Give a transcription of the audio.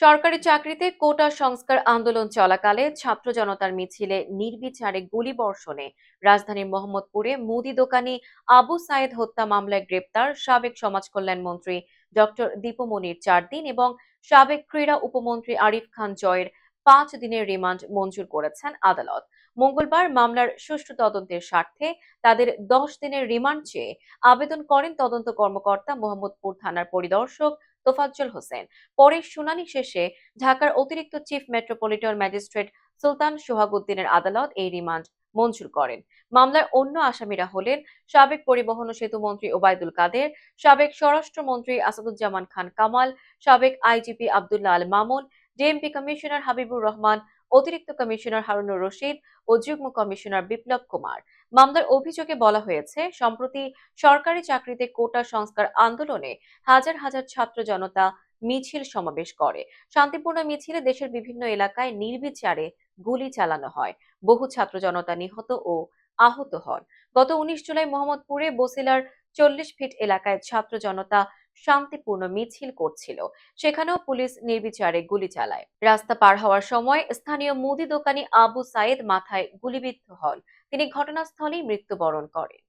সরকারি চাকরিতে কোটা সংস্কার আন্দোলন চলাকালে ছাত্র জনতার মিছিলে নির্বিচারে গুলিবর্ষণে রাজধানীর মোহাম্মদপুরে মুদি দোকানি আবু সাইদ হত্যা মামলায় গ্রেপ্তার সাবেক সমাজ কল্যাণ মন্ত্রী ডক্টর দীপমণির চার দিন এবং সাবেক ক্রীড়া উপমন্ত্রী আরিফ খান জয়ের পাঁচ দিনের রিমান্ড মঞ্জুর করেছেন আদালত। মঙ্গলবার মামলার সুষ্ঠু তদন্তের স্বার্থে তাদের দশ দিনের রিমান্ড চেয়ে আবেদন করেন তদন্ত কর্মকর্তা মোহাম্মদপুর থানার পরিদর্শক তোফাজ্জল হোসেন। পরে শুনানি শেষে ঢাকার অতিরিক্ত চিফ মেট্রোপলিটন ম্যাজিস্ট্রেট সুলতান সোহাগউদ্দিনের আদালত এই রিমান্ড মঞ্জুর করেন। মামলার অন্য আসামিরা হলেন সাবেক পরিবহন ও সেতু মন্ত্রী ওবায়দুল কাদের, সাবেক স্বরাষ্ট্রমন্ত্রী আসাদুজ্জামান খান কামাল, সাবেক IGP Abdullah Al Mamun, DMP commissioner Habibur Rahman অতিরিক্ত কমিশনার হারুনুর রশিদ ও যুগ্ম কমিশনার বিপ্লব কুমার। মামলার অভিযোগে বলা হয়েছে, সম্প্রতি সরকারি চাকরিতে কোটা সংস্কার আন্দোলনে হাজার হাজার ছাত্র জনতা মিছিল সমাবেশ করে। শান্তিপূর্ণ মিছিলে দেশের বিভিন্ন এলাকায় নির্বিচারে গুলি চালানো হয়। বহু ছাত্র জনতা নিহত ও আহত হন। গত উনিশ জুলাই মোহাম্মদপুরে বসিলার চল্লিশ ফিট এলাকায় ছাত্র জনতা শান্তিপূর্ণ মিছিল করছিল। সেখানেও পুলিশ নির্বিচারে গুলি চালায়। রাস্তা পার হওয়ার সময় স্থানীয় মুদি দোকানি আবু সাইদ মাথায় গুলিবিদ্ধ হন। তিনি ঘটনাস্থলেই মৃত্যুবরণ করেন।